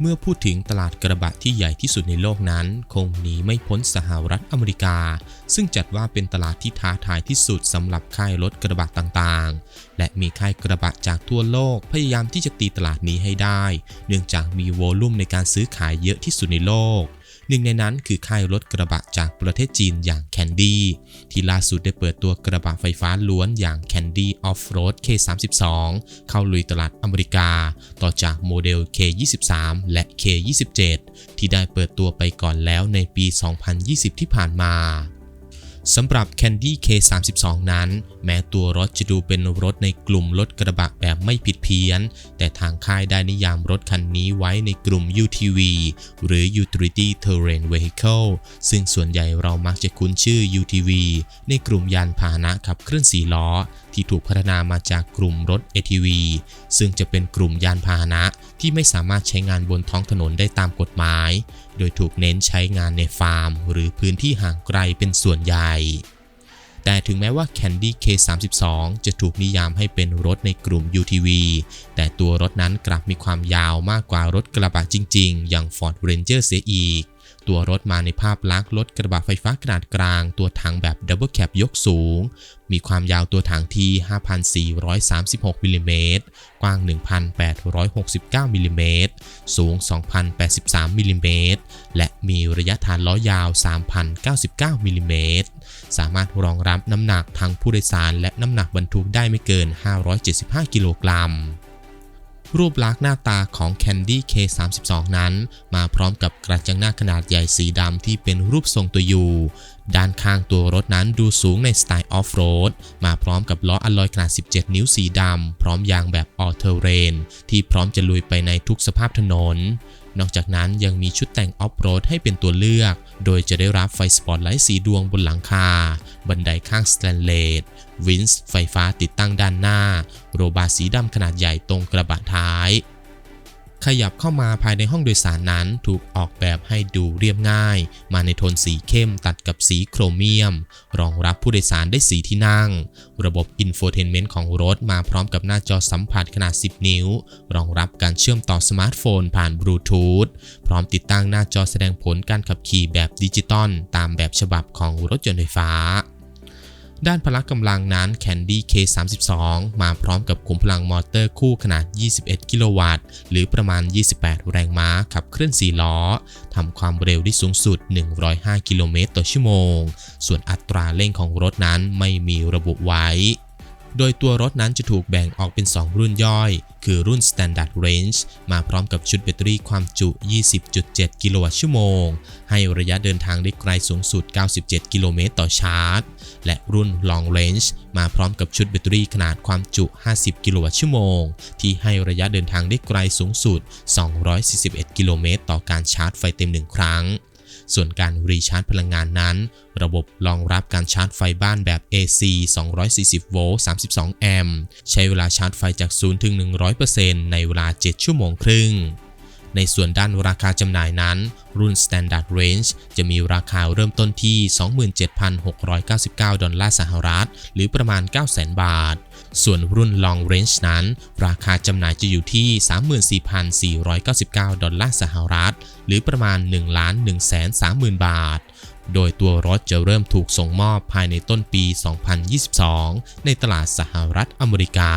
เมื่อพูดถึงตลาดกระบะที่ใหญ่ที่สุดในโลกนั้น คงหนีไม่พ้นสหรัฐอเมริกา ซึ่งจัดว่าเป็นตลาดที่ท้าทายที่สุดสำหรับค่ายรถกระบะต่างๆ และมีค่ายกระบะจากทั่วโลกพยายามที่จะตีตลาดนี้ให้ได้ เนื่องจากมีโวลุ่มในการซื้อขายเยอะที่สุดในโลก หนึ่งในนั้นคือค่ายรถกระบะจากประเทศจีนอย่างแคนดี้ที่ล่าสุดได้เปิดตัวกระบะไฟฟ้าล้วนอย่าง Candy Off-Road K32 เข้าลุยตลาดอเมริกา ต่อจากโมเดล K23 และ K27 ที่ได้เปิดตัวไปก่อนแล้วในปี 2020 ที่ผ่านมา สำหรับ Candy K32 นั้น แม้ตัวรถจะดูเป็นรถในกลุ่มรถกระบะแบบไม่ผิดเพี้ยน แต่ทางค่ายได้นิยามรถคันนี้ไว้ในกลุ่ม UTV หรือ Utility Terrain Vehicle ซึ่งส่วนใหญ่เรามักจะคุ้นชื่อ UTV ในกลุ่มยานพาหนะขับเคลื่อน4ล้อ ที่ถูกพัฒนามาจากกลุ่มรถ ATV ซึ่งจะเป็นกลุ่มยานพาหนะที่ไม่สามารถใช้งานบนท้องถนนได้ตามกฎหมาย โดยถูกเน้นใช้งานในฟาร์ม หรือพื้นที่ห่างไกลเป็นส่วนใหญ่ แต่ถึงแม้ว่า Candy K32 จะถูกนิยามให้เป็นรถในกลุ่ม UTV แต่ตัวรถนั้นกลับมีความยาวมากกว่ารถกระบะจริง ๆ อย่าง Ford Ranger เสียอีก ตัวรถมาในภาพลักษณ์รถกระบะไฟฟ้าขนาดกลาง ตัวถังแบบ Double Cab ยกสูง มีความยาวตัวถังที่ 5,436มิลลิเมตรกว้าง 1,869มิลลิเมตรสูง 2,083มิลลิเมตรและมีระยะฐานล้อยาว 3,099มิลลิเมตรสามารถรองรับน้ำหนักทั้งผู้โดยสารและน้ำหนักบรรทุกได้ไม่เกิน 575 กิโลกรัม รูปลักษณ์หน้าตาของ Candy K32 นั้น มาพร้อมกับกระจังหน้าขนาดใหญ่สีดำที่เป็นรูปทรงตัวยูด้านข้างตัวรถนั้นดูสูงในสไตล์ออฟโรดมาพร้อมกับล้ออลลอยขนาด 17 นิ้วสีดำ พร้อมยางแบบออเทเรน ที่พร้อมจะลุยไปในทุกสภาพถนน นอกจากนั้นยังมีชุดแต่งออฟโรดให้เป็นตัวเลือก โดยจะได้รับไฟสปอตไลท์สีดวงบนหลังคา บันไดข้างสแตนเลส วินส์ไฟฟ้าติดตั้งด้านหน้า โรบาสีดำขนาดใหญ่ตรงกระบะท้าย ขยับเข้ามาภายในห้องโดยสารนั้นถูกออกแบบให้ดูเรียบง่าย มาในโทนสีเข้มตัดกับสีโครเมียม รองรับผู้โดยสารได้สีที่นั่ง ระบบอินโฟเทนเมนต์ของรถมาพร้อมกับหน้าจอสัมผัสขนาด 10 นิ้ว รองรับการเชื่อมต่อสมาร์ทโฟนผ่านบลูทูธพร้อมติดตั้งหน้าจอแสดงผลการขับขี่แบบดิจิตอลตามแบบฉบับของรถยนต์ไฟฟ้า ด้านพละกำลังนั้น Candy K32 มาพร้อมกับขุมพลังมอเตอร์คู่ขนาด 21 กิโลวัตต์ หรือประมาณ 28 แรงม้าขับเคลื่อน 4 ล้อ ทำความเร็วได้สูงสุด 105 กิโลเมตรต่อชั่วโมง ส่วนอัตราเร่งของรถนั้นไม่มีระบุไว้ โดยตัวรถนั้นจะถูกแบ่งออกเป็น 2 รุ่นย่อย คือรุ่น Standard Range มาพร้อมกับชุดแบตเตอรี่ความจุ 20.7 กิโลวัตต์ชั่วโมง ให้ระยะเดินทางได้ไกลสูงสุด 97 กิโลเมตรต่อชาร์จ และรุ่น Long Range มาพร้อมกับชุดแบตเตอรี่ขนาดความจุ 50 กิโลวัตต์ชั่วโมง ที่ให้ระยะเดินทางได้ไกลสูงสุด 241 กิโลเมตรต่อการชาร์จไฟเต็ม 1 ครั้ง ส่วนการรีชาร์จพลังงานนั้น ระบบรองรับการชาร์จไฟบ้านแบบ AC 240 โวลต์ 32 แอมป์ ใช้เวลาชาร์จไฟจาก 0 ถึง 100%ในเวลา 7 ชั่วโมงครึ่ง ในส่วนด้านราคาจำหน่ายนั้น รุ่น Standard Range จะมีราคาเริ่มต้นที่ 27,699 ดอลลาร์สหรัฐ หรือประมาณ 900,000 บาท ส่วนรุ่น Long Range นั้น ราคาจำหน่ายจะอยู่ที่ 34,499 ดอลลาร์สหรัฐ หรือประมาณ 1,130,000 บาท โดยตัวรถจะเริ่มถูกส่งมอบภายในต้นปี 2022 ในตลาดสหรัฐอเมริกา